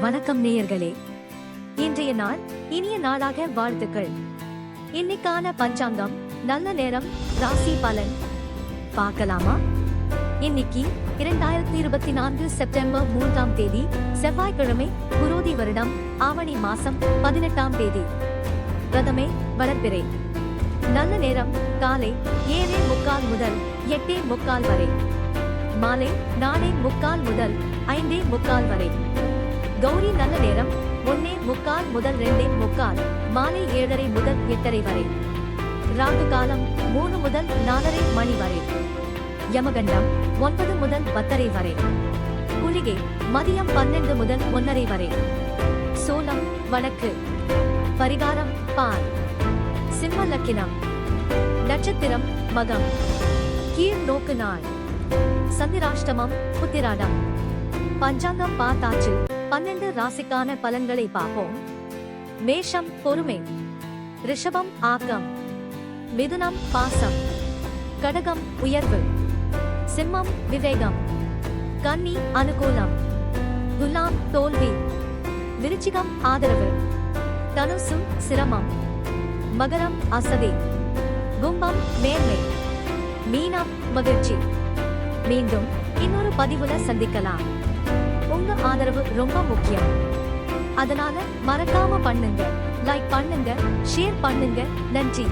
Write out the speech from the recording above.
வணக்கம் நேயர்களே. இன்றைய நாள் இனிய நாளாக வாழ்த்துக்கள். இன்னைக்கான பஞ்சாங்கம் நல்ல நேரம் ராசி பலன். பார்க்கலாமா? இன்னைக்கு இரண்டாயிரத்தி இருபத்தி நான்கு செப்டம்பர் மூன்றாம் தேதி செவ்வாய்க்கிழமை குரோதி வருடம் ஆவணி மாசம் பதினெட்டாம் தேதி. பிரதமே வளர்பிறை நல்ல நேரம் காலை ஏழே முக்கால் முதல் எட்டே முக்கால் வரை. மாலை நாலே முக்கால் முதல் ஐந்தே முக்கால் வரை. கௌரி நல்ல நேரம். ஒன்னே முக்கால் முதல் ரெண்டே முக்கால். மாலை ஏழரை முதல் எட்டரை வரை. ராகு காலம் மூணு முதல் நாலரை மணி வரை. யமகண்டம் ஒன்பது முதல் பத்தரை வரை. குளிகை மதியம் பன்னெண்டு முதல் ஒன்னரை வரை. சோளம் வடக்கு. பரிகாரம் பால். சிம்ம லக்கினம். நட்சத்திரம் மகம். கீழ் நோக்கு நாள். சந்திராஷ்டமம் புத்திராடம். பஞ்சாங்கம் பார்த்தாச்சு பன்னெண்டு ராசிக்கான பலன்களை பார்ப்போம். மேஷம் பொறுமை ரிஷபம் ஆக்கம் மிதுனம் பாசம் கடகம் உயர்வு சிம்மம் விவேகம் கன்னி அனுகூலம் துலாம் தோல்வி விருச்சிகம் ஆதரவு தனுசு சிரமம் மகரம் அசதி கும்பம் மேன்மை மீனம் மகிழ்ச்சி. மீண்டும் இன்னொரு பதிவுல சந்திக்கலாம். உங்க ஆதரவு ரொம்ப முக்கியம். அதனால மறக்காம பண்ணுங்க. லைக் பண்ணுங்க ஷேர் பண்ணுங்க. நன்றி.